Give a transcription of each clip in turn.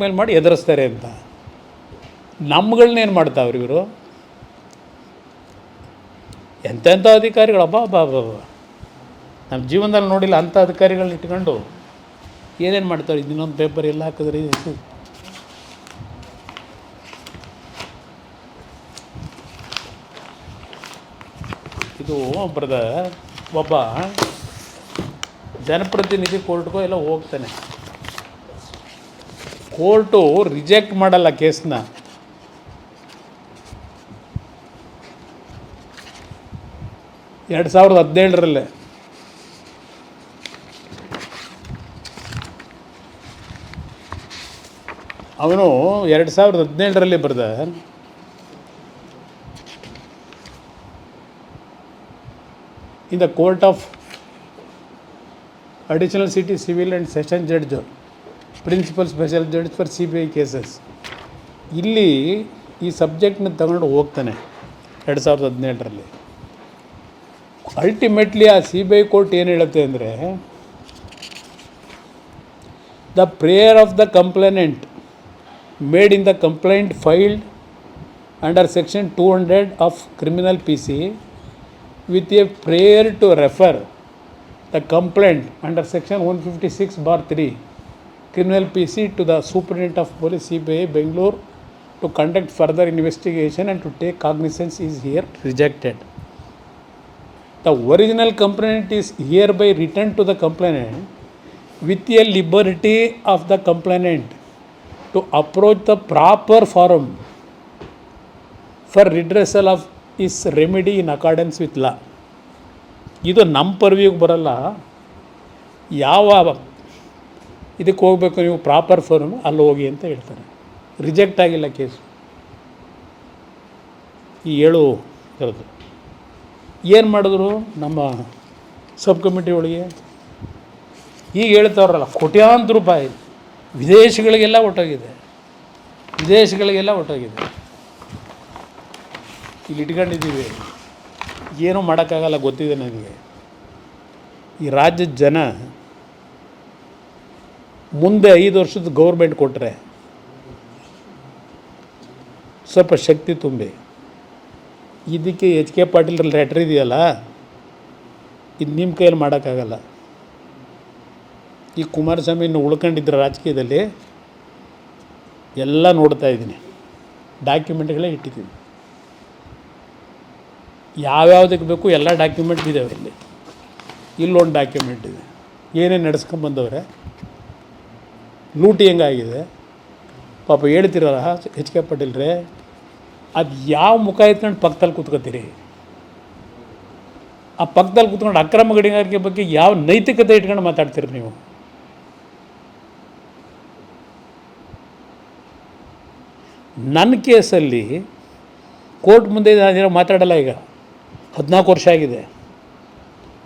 ಮೇಲೆ ಮಾಡಿ ಎದುರಿಸ್ತಾರೆ ಅಂತ. ನಮ್ಗಳನ್ನೇನು ಮಾಡ್ತಾವ್ರಿ ಇವರು? ಎಂತೆಂಥ ಅಧಿಕಾರಿಗಳು? ಅಬ್ಬಾ ಅಬ್ಬಾ ಅಬ್ಬಾ. ನಮ್ಮ ಜೀವನದಲ್ಲಿ ನೋಡಿಲ್ಲ ಅಂಥ ಅಧಿಕಾರಿಗಳನ್ನ ಇಟ್ಕೊಂಡು ಏನೇನು ಮಾಡ್ತಾರೆ ಇನ್ನೊಂದು ಪೇಪರ್ ಎಲ್ಲ ಹಾಕಿದ್ರಿ ಇದು ಒಬ್ಬರದ ಒಬ್ಬ ಜನಪ್ರತಿನಿಧಿ ಕೋರ್ಟ್ಗೋ ಎಲ್ಲ ಹೋಗ್ತಾನೆ. ಕೋರ್ಟು ರಿಜೆಕ್ಟ್ ಮಾಡಲ್ಲ ಕೇಸನ್ನ ಎರಡು ಸಾವಿರದ ಹದಿನೇಳರಲ್ಲೇ. ಅವನು ಎರಡು ಸಾವಿರದ ಹದಿನೇಳರಲ್ಲಿ ಬರೆದ. In the court of additional city civil and session judge. Principal special judge for C B I cases. ಇಲ್ಲಿ ಈ ಸಬ್ಜೆಕ್ಟ್ನ ತಗೊಂಡು ಹೋಗ್ತಾನೆ ಎರಡು ಸಾವಿರದ ಹದಿನೆಂಟರಲ್ಲಿ. ಅಲ್ಟಿಮೇಟ್ಲಿ ಆ ಸಿ ಬಿ ಐ ಕೋರ್ಟ್ ಏನು ಹೇಳುತ್ತೆ ಅಂದರೆ the prayer of the complainant made in the complaint filed under section two hundred of criminal P C with a prayer to refer the complaint under section 156 bar 3 criminal PC to the superintendent of police CBI Bangalore to conduct further investigation and to take cognizance is here rejected. The original complaint is hereby returned to the complainant with a liberty of the complainant to approach the proper forum for redressal of is remedy in accordance with law ಇದು ನಮ್ಮ ಪರ್ವಿಗೆ ಬರಲ್ಲ ಯಾವ ಇದಕ್ಕೆ ಹೋಗಬೇಕು ನೀವು proper firm ಅಲ್ಲಿ ಹೋಗಿ ಅಂತ ಹೇಳ್ತಾರೆ. ರಿಜೆಕ್ಟ್ ಆಗಿಲ್ಲ ಕೇಸು. ಈ ಏಳು ಥರದ್ದು ಏನು ಮಾಡಿದ್ರು ನಮ್ಮ ಸಬ್ ಕಮಿಟಿ ಒಳಗೆ? ಈಗ ಹೇಳ್ತಾವ್ರಲ್ಲ, ಕೋಟ್ಯಾಂತರ ರೂಪಾಯಿ ವಿದೇಶಗಳಿಗೆಲ್ಲ ಒಟ್ಟೋಗಿದೆ. ವಿದೇಶಗಳಿಗೆಲ್ಲ ಒಟ್ಟೋಗಿದೆ. ಇಲ್ಲಿ ಇಟ್ಕೊಂಡಿದ್ದೀವಿ. ಏನೂ ಮಾಡೋಕ್ಕಾಗಲ್ಲ ಗೊತ್ತಿದೆ ನನಗೆ. ಈ ರಾಜ್ಯದ ಜನ ಮುಂದೆ ಐದು ವರ್ಷದ ಗೌರ್ಮೆಂಟ್ ಕೊಟ್ಟರೆ ಸ್ವಲ್ಪ ಶಕ್ತಿ ತುಂಬಿ. ಇದಕ್ಕೆ ಎಚ್ ಕೆ ಪಾಟೀಲ್ ಲೆಟ್ರ್ ಇದೆಯಲ್ಲ, ಇದು ನಿಮ್ಮ ಕೈಯಲ್ಲಿ ಮಾಡೋಕ್ಕಾಗಲ್ಲ. ಈ ಕುಮಾರಸ್ವಾಮಿನ ಉಳ್ಕೊಂಡಿದ್ದ ರಾಜಕೀಯದಲ್ಲಿ ಎಲ್ಲ ನೋಡ್ತಾ ಇದ್ದೀನಿ. ಡಾಕ್ಯುಮೆಂಟ್ಗಳೇ ಇಟ್ಟಿದ್ದೀನಿ. ಯಾವ್ಯಾವುದಕ್ಕೆ ಬೇಕು ಎಲ್ಲ ಡಾಕ್ಯುಮೆಂಟ್ ಇದ್ದಾವೆ ಇಲ್ಲಿ ಇಲ್ಲೊಂದು ಡಾಕ್ಯುಮೆಂಟ್ ಇದೆ. ಏನೇನು ನಡೆಸ್ಕೊಂಬಂದವ್ರೆ ಲೂಟಿ ಹೆಂಗಾಗಿದೆ? ಪಾಪ ಹೇಳ್ತಿರಲ್ಲ ಎಚ್ ಕೆ ಪಾಟೀಲ್ರೆ ಅದು ಯಾವ ಮುಖ ಎತ್ಕೊಂಡು ಪಕ್ಕದಲ್ಲಿ ಕೂತ್ಕೋತೀರಿ? ಆ ಪಕ್ಕದಲ್ಲಿ ಕೂತ್ಕೊಂಡು ಅಕ್ರಮ ಗಡಿಗಾರಿಕೆ ಬಗ್ಗೆ ಯಾವ ನೈತಿಕತೆ ಇಟ್ಕೊಂಡು ಮಾತಾಡ್ತೀರಿ ನೀವು? ನನ್ನ ಕೇಸಲ್ಲಿ ಕೋರ್ಟ್ ಮುಂದೆ ನಾನೇನೋ ಮಾತಾಡಲ್ಲ ಈಗ. ಹದಿನಾಲ್ಕು ವರ್ಷ ಆಗಿದೆ.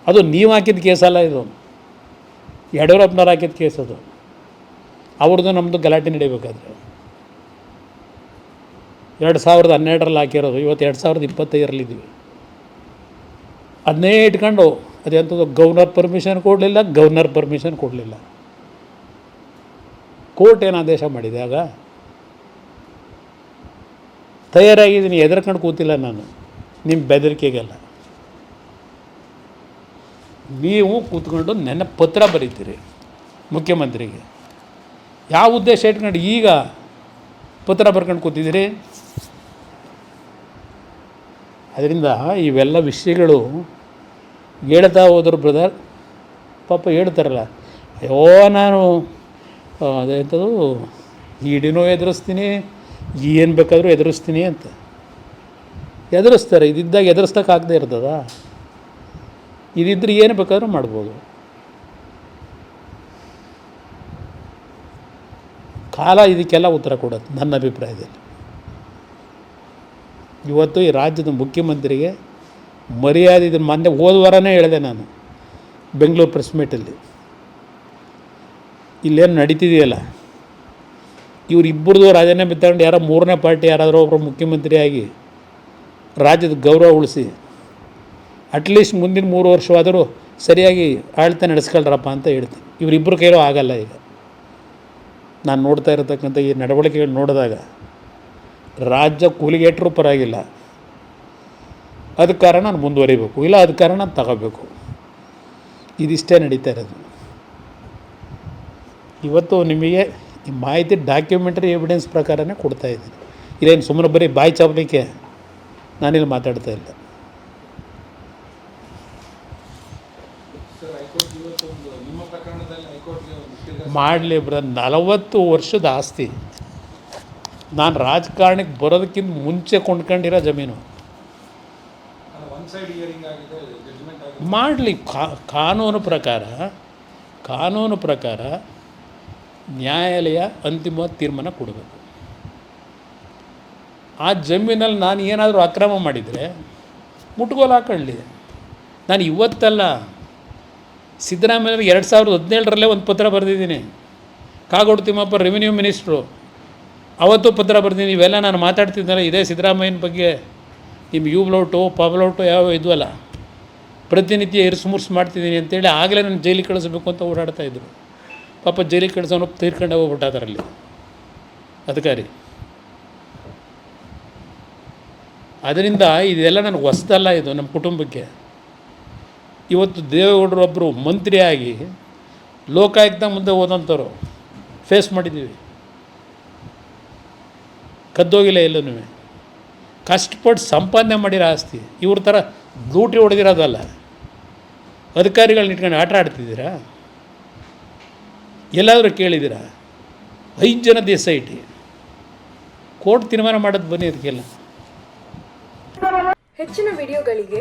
ಅದು ನೀವು ಹಾಕಿದ ಕೇಸಲ್ಲ ಇದು. ಯಡಿಯೂರಪ್ಪನವ್ರು ಹಾಕಿದ ಕೇಸ್ ಅದು. ಅವ್ರದ್ದು ನಮ್ಮದು ಗಲಾಟೆ ನಡಿಬೇಕಾದ್ರೆ. ಎರಡು ಸಾವಿರದ ಹನ್ನೆರಡರಲ್ಲಿ ಹಾಕಿರೋದು, ಇವತ್ತು ಎರಡು ಸಾವಿರದ ಇಪ್ಪತ್ತೈದರಲ್ಲಿದ್ದೀವಿ ಅದನ್ನೇ ಇಟ್ಕೊಂಡು ಅದೆಂಥದ್ದು ಗವರ್ನರ್ ಪರ್ಮಿಷನ್ ಕೊಡಲಿಲ್ಲ ಗವರ್ನರ್ ಪರ್ಮಿಷನ್ ಕೊಡಲಿಲ್ಲ. ಕೋರ್ಟ್ ಏನು ಆದೇಶ ಮಾಡಿದೆ ಆಗ? ತಯಾರಾಗಿದ್ದೀನಿ ಎದರ್ಕೊಂಡು ಕೂತಿಲ್ಲ ನಾನು ನಿಮ್ಮ ಬೆದರಿಕೆಗೆಲ್ಲ. ನೀವು ಕೂತ್ಕೊಂಡು ನೆನೆ ಪತ್ರ ಬರೀತೀರಿ ಮುಖ್ಯಮಂತ್ರಿಗೆ. ಯಾವ ಉದ್ದೇಶ ಇಟ್ಕೊಂಡು ಈಗ ಪತ್ರ ಬರ್ಕೊಂಡು ಕೂತಿದ್ದೀರಿ. ಅದರಿಂದ ಇವೆಲ್ಲ ವಿಷಯಗಳು ಹೇಳ್ತಾ ಹೋದ್ರು ಬ್ರದರ್ ಪಾಪ ಹೇಳ್ತಾರಲ್ಲ, ಅಯ್ಯೋ ನಾನು ಅದೇಂಥದ್ದು ಈಡಿನೂ ಎದುರಿಸ್ತೀನಿ, ಏನು ಬೇಕಾದರೂ ಎದುರಿಸ್ತೀನಿ ಅಂತ. ಎದುರಿಸ್ತಾರೆ, ಇದಿದ್ದಾಗ ಎದುರಿಸ್ತಕ್ಕಾಗದೇ ಇರ್ತದ? ಇದಿದ್ರೆ ಏನು ಬೇಕಾದರೂ ಮಾಡ್ಬೋದು. ಕಾಲ ಇದಕ್ಕೆಲ್ಲ ಉತ್ತರ ಕೊಡುತ್ತೆ ನನ್ನ ಅಭಿಪ್ರಾಯದಲ್ಲಿ. ಇವತ್ತು ಈ ರಾಜ್ಯದ ಮುಖ್ಯಮಂತ್ರಿಗೆ ಮರ್ಯಾದೆ ಇದನ್ನು ಮೊನ್ನೆ ಹೋದ ವಾರನೇ ಹೇಳಿದೆ ನಾನು ಬೆಂಗಳೂರು ಪ್ರೆಸ್ ಮೀಟಲ್ಲಿ ಇಲ್ಲೇನು ನಡೀತಿದೆಯಲ್ಲ? ಇವರಿಬ್ಬರದು ರಾಜೀನಾಮೆ ತಗೊಂಡು ಯಾರೋ ಮೂರನೇ ಪಾರ್ಟಿ ಯಾರಾದರೂ ಒಬ್ಬರು ಮುಖ್ಯಮಂತ್ರಿಯಾಗಿ ರಾಜ್ಯದ ಗೌರವ ಉಳಿಸಿ ಅಟ್ಲೀಸ್ಟ್ ಮುಂದಿನ ಮೂರು ವರ್ಷವಾದರೂ ಸರಿಯಾಗಿ ಆಳ್ತ ನಡೆಸ್ಕೊಳ್ರಪ್ಪ ಅಂತ ಹೇಳ್ತೀನಿ. ಇವರಿಬ್ಬರು ಕೈಲೂ ಆಗಲ್ಲ ಈಗ. ನಾನು ನೋಡ್ತಾ ಇರತಕ್ಕಂಥ ಈ ನಡವಳಿಕೆಗಳು ನೋಡಿದಾಗ ರಾಜ್ಯ ಕೂಲಿಗೇಟರು ಪರವಾಗಿಲ್ಲ. ಅದ ಕಾರಣ ನಾನು ಮುಂದುವರಿಬೇಕು. ಇಲ್ಲ ಅದ ಕಾರಣ ತಗೋಬೇಕು. ಇದಿಷ್ಟೇ ನಡೀತಾ ಇರೋದು. ಇವತ್ತು ನಿಮಗೆ ಈ ಮಾಹಿತಿ ಡಾಕ್ಯುಮೆಂಟರಿ ಎವಿಡೆನ್ಸ್ ಪ್ರಕಾರನೇ ಕೊಡ್ತಾ ಇದ್ದೀನಿ. ಇಲ್ಲೇನು ಸುಮ್ಮನೆ ಬರೀ ಬಾಯಿ ಚಾಪಲಿಕ್ಕೆ ನಾನಿಲ್ಲಿ ಮಾತಾಡ್ತಾ ಇಲ್ಲ ಸರ್ ಹೈಕೋರ್ಟ್ ಇವತ್ತು ಒಂದು ನಿಮ್ಮ ಪ್ರಕರಣದಲ್ಲಿ ಹೈಕೋರ್ಟ್ಗೆ ಒಂದು ತಿರ್ಗಾ ಮಾಡಲಿ ಬ್ರ, ನಲವತ್ತು ವರ್ಷದ ಆಸ್ತಿ. ನಾನು ರಾಜಕಾರಣಕ್ಕೆ ಬರೋದಕ್ಕಿಂತ ಮುಂಚೆ ಕೊಂಡ್ಕೊಂಡಿರೋ ಜಮೀನು. ಮಾಡಲಿ ಕಾನೂನು ಪ್ರಕಾರ ಕಾನೂನು ಪ್ರಕಾರ ನ್ಯಾಯಾಲಯ ಅಂತಿಮ ತೀರ್ಮಾನ ಕೊಡಬೇಕು. ಆ ಜಮೀನಲ್ಲಿ ನಾನು ಏನಾದರೂ ಅಕ್ರಮ ಮಾಡಿದರೆ ಮುಟ್ಗೋಲು ಹಾಕೊಳ್ಳಿ. ನಾನು ಇವತ್ತಲ್ಲ ಸಿದ್ದರಾಮಯ್ಯವ್ರಿಗೆ ಎರಡು ಸಾವಿರದ ಹದಿನೇಳರಲ್ಲೇ ಒಂದು ಪತ್ರ ಬರೆದಿದ್ದೀನಿ. ಕಾಗೋಡು ತಿಮ್ಮಪ್ಪ ರೆವಿನ್ಯೂ ಮಿನಿಸ್ಟ್ರು ಅವತ್ತು ಪತ್ರ ಬರ್ತೀನಿ ಇವೆಲ್ಲ ನಾನು ಮಾತಾಡ್ತಿದ್ದಲ್ಲ ಇದೇ ಸಿದ್ದರಾಮಯ್ಯನ ಬಗ್ಗೆ. ನಿಮ್ಮ ಯು ಬ್ಲೌಟು ಪಬ್ಲೌಟು ಯಾವ ಇದ್ವಲ್ಲ, ಪ್ರತಿನಿತ್ಯ ಇರಿಸುಮುರ್ಸು ಮಾಡ್ತಿದ್ದೀನಿ ಅಂತೇಳಿ ಆಗಲೇ ನಾನು ಜೈಲಿಗೆ ಕಳಿಸ್ಬೇಕು ಅಂತ ಓಡಾಡ್ತಾ ಇದ್ದರು ಪಾಪ ಜೈಲಿಗೆ ಕಳಿಸೋನು ತೀರ್ಕೊಂಡು ಹೋಗ್ಬಿಟ್ಟ ಅದರಲ್ಲಿ. ಅಧಿಕಾರಿ. ಅದರಿಂದ ಇದೆಲ್ಲ ನನಗೆ ಹೊಸ್ದಲ್ಲ ಇದು ನಮ್ಮ ಕುಟುಂಬಕ್ಕೆ. ಇವತ್ತು ದೇವೇಗೌಡರೊಬ್ಬರು ಮಂತ್ರಿಯಾಗಿ ಲೋಕಾಯುಕ್ತ ಮುಂದೆ ಹೋದಂಥವ್ರು ಫೇಸ್ ಮಾಡಿದ್ದೀವಿ. ಕದ್ದೋಗಿಲ್ಲ ಎಲ್ಲೂ ಕಷ್ಟಪಟ್ಟು ಸಂಪಾದನೆ ಮಾಡಿರೋ ಆಸ್ತಿ, ಇವ್ರ ಥರ ಲೂಟಿ ಹೊಡೆದಿರೋದಲ್ಲ. ಅಧಿಕಾರಿಗಳನ್ನ ಇಟ್ಕೊಂಡು ಆಟ ಆಡ್ತಿದ್ದೀರಾ? ಎಲ್ಲಾದರೂ ಕೇಳಿದ್ದೀರಾ? ಐದು ಜನದ ಎಸ್ ಐ ಟಿ. ಕೋರ್ಟ್ ತೀರ್ಮಾನ ಮಾಡೋದು ಬನ್ನಿ ಅದಕ್ಕೆಲ್ಲ. ಹೆಚ್ಚಿನ ವಿಡಿಯೋಗಳಿಗೆ